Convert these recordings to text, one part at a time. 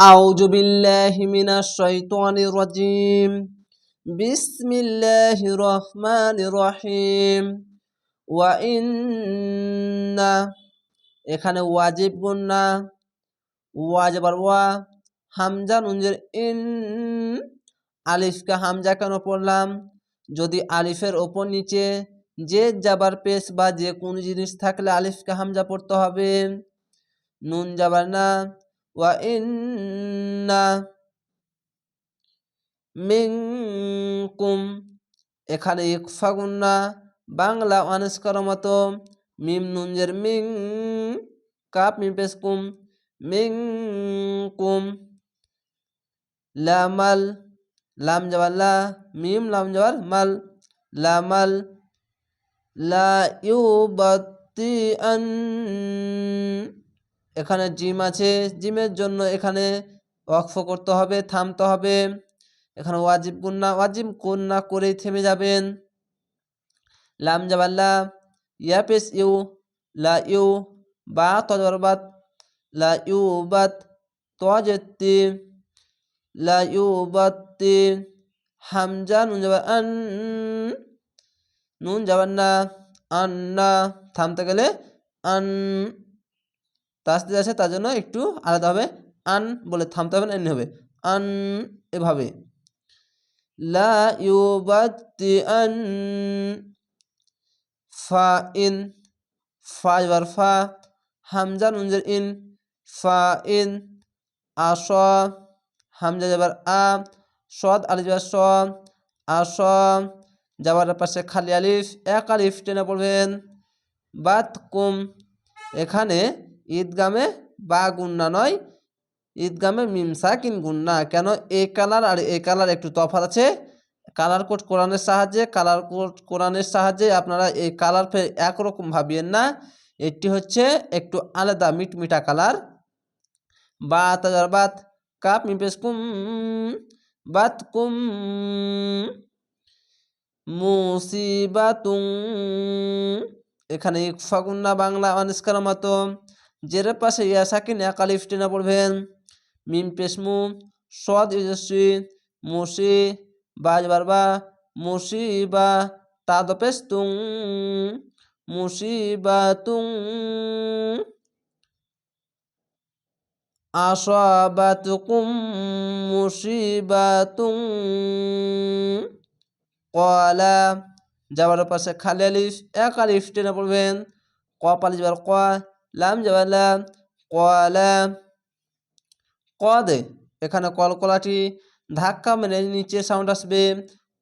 أعوذ بالله من الشيطان الرجيم بسم الله الرحمن الرحيم وإن এখানে ওয়াজিব গুন্না ওয়াজবার ওয়া হামজা নুনজের ইন আলিফকে হামজা কেন পড়লাম যদি আলিফের ওপর নিচে যে যাবার পেশ বা যে কোনো জিনিস থাকলে আলিফকে হামজা পড়তে হবে নুন যাবার না ওয়া ইন্না মিনকুম এখানে ইকফা গুন্না বাংলা অনস্কার মতো মিম নুঞ্জের মিং কাপ মিম মিং কুম লামাল লাম যাবার লা মিম লাম যাবার মাল লামাল লা ইউবাতি আন এখানে জিম আছে। জিমের জন্য এখানে ওয়াকফ করতে হবে, থামতে হবে। এখানে ওয়াজিব গুন্না ওয়াজিব গুন্না করেই থেমে যাবেন। লাম জাবাল্লা ইয়া পেস ইউ, লা ইউ বা তজরবাত, লা ইউ বাত তজেত্তি লা ইউ বাত্তি, হামজা নুন যাবার আন, নুন যাবার না আন্না থামতে গেলে আন। তাসদিদ আছে তার জন্য একটু আলাদা হবে আন বলে থামতে হবে না, এমনি হবে। আন এভাবে। লা ইউবাত্তি আন ফা ইন ফা এবার ফা হামজা নুনজের ইন ফা ইন আস হামজা যাবার আ, সদ, আলিফ যাবার স আস যাবার পাশে খালি আলিফ, এক আলিফ টেনে পড়বেন। বাত কুম এখানে ঈদগামে বা গুন্না নয়, ঈদগামে মিমসা কিন গুন্না। কেন? এ কালার আর এ কালার একটু তফাৎ আছে। কালার কোড কোরআনের সাহায্যে, কালার কোড কোরআনের সাহায্যে আপনারা এই কালার ফের একরকম ভাবিয়েন না। এটি হচ্ছে একটু আলাদা মিটমিটা কালার। বা তাজার বাত, কাপ মিপেস কুম, বাত কুম মুসিবাতুং এখানে ইকফাগুন্না বাংলা অনিষ্কার মতো। জের পাশে ইয়া সাকিন একালিফ টেনা পড়বেন। মিম পেশমু সদ ইজস্বী মুসি বাজ বারবা মুসিবা তাদ পেস্তুং মুসিবাতুং আসাবাতুকুম মুসিবাতুং কলা যাওয়ার পাশে খালি আলিফ এক আলিফ টেনে পড়বেন। ক পালি যাবার ক লাম লাম, কলা, কদে। এখানে কলকলাটি ধাক্কা মেরে নিচে সাউন্ড আসবে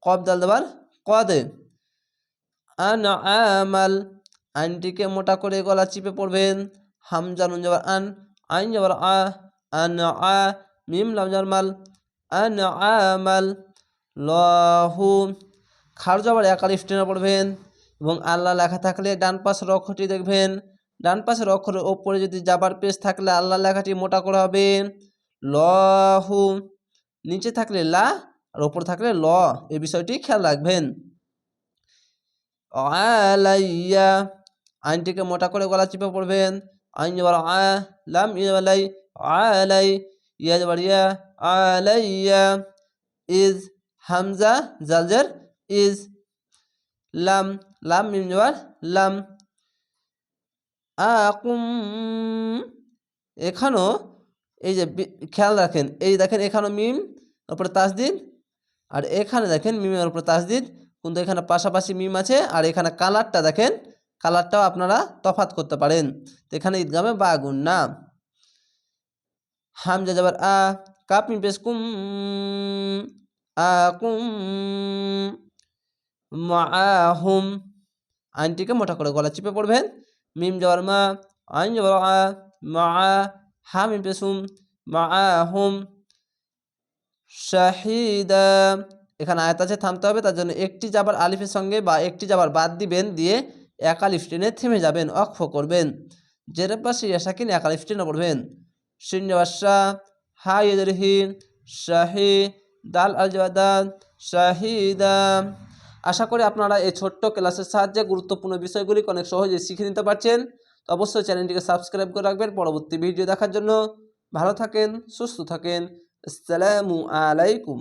কব দাল দেবার কদে। আন আমাল, আইনটিকে মোটা করে গলা চিপে পড়বেন হামজা নুন যাবার আন, আইন যাবার আ, আন আ, মিম লাম যাবার মাল, আন আমাল, লহু। খার যাবার একালিফ টেনে পড়বেন এবং আল্লাহ লেখা থাকলে ডান পাশের অক্ষরটি দেখবেন। ডান পাশের অক্ষরের ওপরে যদি যাবার পেজ থাকলে আল্লাহ লেখাটি মোটা করা হবে। লহু। নিচে থাকলে লা, আর ওপর থাকলে ল। এই বিষয়টি খেয়াল রাখবেন। আলাইয়া। আইনটিকে মোটা করে গলা চিপে পড়বেন। আইন যাবার আ, লাম ইয়ালাই আলাই, ইয়া যাবার ইয়া, আলাইয়া। ইজ হামজা, জালজার ইজ, লাম লাম, মিম যাবার লাম। আকুম। এখানেও এই যে খেয়াল রাখেন, এই দেখেন এখানেও মিম, তারপরে তাসদিদ, আর এখানে দেখেন মিমের উপরে তাসদিদ, কিন্তু এখানে পাশাপাশি মিম আছে, আর এখানে কালারটা দেখেন, কালারটাও আপনারা তফাত করতে পারেন। এখানে ঈদগামে বা গুণ না। হামজা যাবার, আ, কাপ মিম পেশ কুম, আ, কুম মাহুম আইনটিকে মোটা করে গলা চিপে পড়বেন। মিম যাবার মা আইন যাবার আ মা হা মিম পেশুম মাহুম শাহিদা এখানে আয়াত আছে, থামতে হবে, তার জন্য একটি যাবার আলিফের সঙ্গে বা একটি যাবার বাদ দিবেন, দিয়ে এক আলিফ টেনে থেমে যাবেন অক্ষ করবেন। জের পাশে ইয়াসাকিন এক আলিফ টেনে পড়বেন। শূন্য বাসা হা ইয়দরহি শাহি, দাল আল জাদান শাহিদা। আশা করি আপনারা এই ছোট্ট ক্লাসের সাহায্যে গুরুত্বপূর্ণ বিষয়গুলি অনেক সহজে শিখে নিতে পারছেন। তো অবশ্যই চ্যানেলটিকে সাবস্ক্রাইব করে রাখবেন। পরবর্তী ভিডিও দেখার জন্য ভালো থাকেন, সুস্থ থাকেন। আসসালামু আলাইকুম।